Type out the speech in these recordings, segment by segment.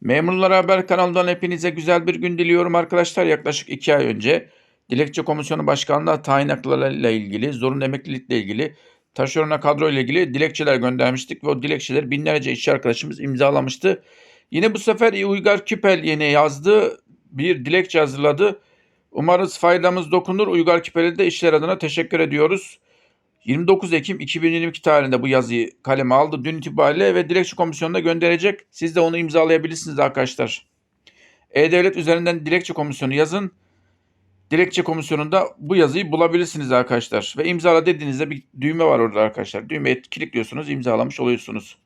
Memurlar Haber kanalından hepinize güzel bir gün diliyorum arkadaşlar. Yaklaşık 2 ay önce Dilekçe Komisyonu Başkanlığı tayin haklarıyla ilgili, zorunlu emeklilikle ilgili, taşerona kadro ile ilgili dilekçeler göndermiştik ve o dilekçeleri binlerce işçi arkadaşımız imzalamıştı. Yine bu sefer Uygar Küpel yine yazdı, bir dilekçe hazırladı. Umarız faydamız dokunur. Uygar Küpel'e de işler adına teşekkür ediyoruz. 29 Ekim 2022 tarihinde bu yazıyı kaleme aldı dün itibariyle ve dilekçe komisyonuna gönderecek. Siz de onu imzalayabilirsiniz arkadaşlar. E-Devlet üzerinden dilekçe komisyonu yazın. Dilekçe komisyonunda bu yazıyı bulabilirsiniz arkadaşlar. Ve imzala dediğinizde bir düğme var orada arkadaşlar. Düğmeye kilitliyorsunuz, imzalamış oluyorsunuz.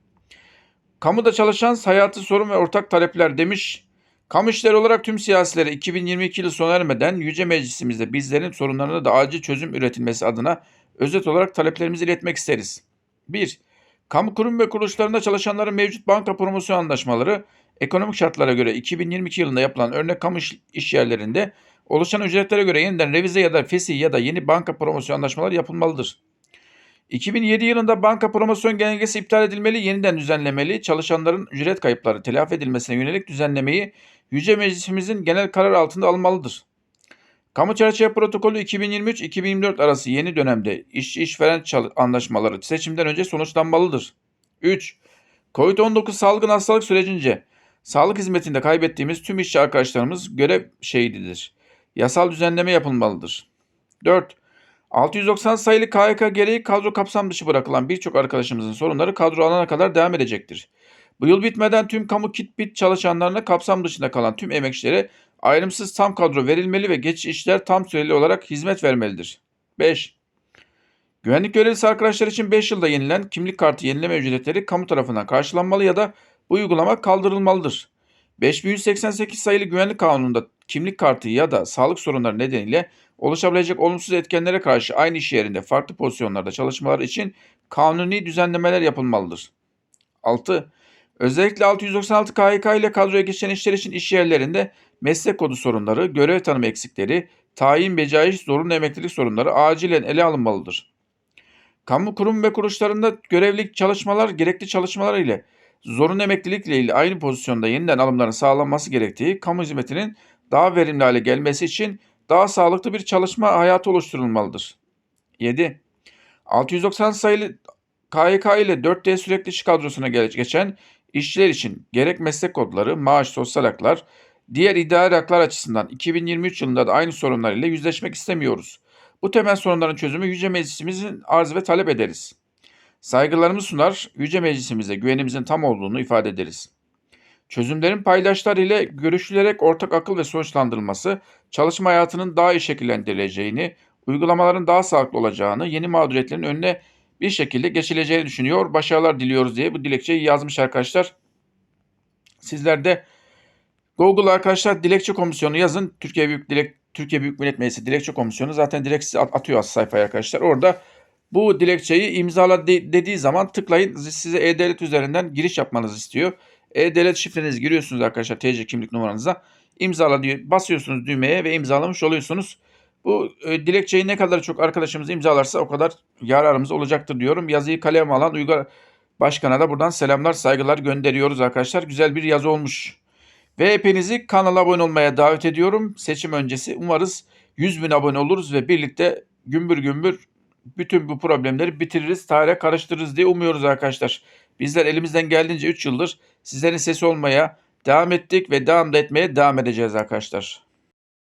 Kamuda çalışan hayatı sorun ve ortak talepler demiş. Kamu işleri olarak tüm siyasilere 2022 yılı sona ermeden Yüce Meclisimizde bizlerin sorunlarına da acil çözüm üretilmesi adına özet olarak taleplerimizi iletmek isteriz. 1. Kamu kurum ve kuruluşlarında çalışanların mevcut banka promosyon anlaşmaları ekonomik şartlara göre 2022 yılında yapılan örnek kamu iş, yerlerinde oluşan ücretlere göre yeniden revize ya da fesih ya da yeni banka promosyon anlaşmaları yapılmalıdır. 2007 yılında banka promosyon genelgesi iptal edilmeli, yeniden düzenlemeli, çalışanların ücret kayıpları telafi edilmesine yönelik düzenlemeyi Yüce Meclisimizin genel karar altında almalıdır. Kamu çerçeve protokolü 2023-2024 arası yeni dönemde işçi işveren anlaşmaları seçimden önce sonuçlanmalıdır. 3. Covid-19 salgın hastalık sürecince sağlık hizmetinde kaybettiğimiz tüm işçi arkadaşlarımız görev şehididir. Yasal düzenleme yapılmalıdır. 4. 690 sayılı KHK gereği kadro kapsam dışı bırakılan birçok arkadaşımızın sorunları kadro alana kadar devam edecektir. Bu yıl bitmeden tüm kamu kit bit çalışanlarına kapsam dışında kalan tüm emekçilere ayrımsız tam kadro verilmeli ve geçiş işler tam süreli olarak hizmet vermelidir. 5. Güvenlik görevlisi arkadaşlar için 5 yılda yenilen kimlik kartı yenileme ücretleri kamu tarafından karşılanmalı ya da bu uygulama kaldırılmalıdır. 5188 sayılı güvenlik kanununda kimlik kartı ya da sağlık sorunları nedeniyle oluşabilecek olumsuz etkenlere karşı aynı iş yerinde farklı pozisyonlarda çalışmalar için kanuni düzenlemeler yapılmalıdır. 6. Özellikle 696 KHK ile kadroya geçen işler için iş yerlerinde meslek kodu sorunları, görev tanımı eksikleri, tayin becaiş zorunlu emeklilik sorunları acilen ele alınmalıdır. Kamu kurum ve kuruluşlarında görevli çalışmalar gerekli çalışmalar ile zorunlu emeklilikle ilgili aynı pozisyonda yeniden alımların sağlanması gerektiği kamu hizmetinin daha verimli hale gelmesi için daha sağlıklı bir çalışma hayatı oluşturulmalıdır. 7. 690 sayılı KYK ile 4D sürekli iş kadrosuna geçen işçiler için gerek meslek kodları, maaş, sosyal haklar, diğer idari haklar açısından 2023 yılında da aynı sorunlar ile yüzleşmek istemiyoruz. Bu temel sorunların çözümü Yüce Meclisimizin arz ve talep ederiz. Saygılarımı sunar, Yüce Meclisimize güvenimizin tam olduğunu ifade ederiz. Çözümlerin paydaşlar ile görüşülerek ortak akıl ve sonuçlandırılması, çalışma hayatının daha iyi şekillendirileceğini, uygulamaların daha sağlıklı olacağını, yeni mağduriyetlerin önüne bir şekilde geçileceğini düşünüyor. Başarılar diliyoruz diye bu dilekçeyi yazmış arkadaşlar. Sizler de Google arkadaşlar dilekçe komisyonu yazın. Türkiye Büyük Dilek Türkiye Büyük Millet Meclisi dilekçe komisyonu zaten direkt size atıyor sayfaya arkadaşlar. Orada bu dilekçeyi imzala de- dediği zaman tıklayın. Size E-Devlet üzerinden giriş yapmanızı istiyor. E-Devlet şifrenizi giriyorsunuz arkadaşlar TC kimlik numaranıza. İmzala diyor. Basıyorsunuz düğmeye ve imzalamış oluyorsunuz. Bu e, dilekçeyi ne kadar çok arkadaşımız imzalarsa o kadar yararımız olacaktır diyorum. Yazıyı kaleme alan Uygar Başkan'a da buradan selamlar, saygılar gönderiyoruz arkadaşlar. Güzel bir yazı olmuş. Ve hepinizi kanala abone olmaya davet ediyorum. Seçim öncesi umarız 100 bin abone oluruz ve birlikte gümbür gümbür bütün bu problemleri bitiririz, tarihe karıştırırız diye umuyoruz arkadaşlar. Bizler elimizden geldiğince 3 yıldır sizlerin sesi olmaya devam ettik ve devam da etmeye devam edeceğiz arkadaşlar.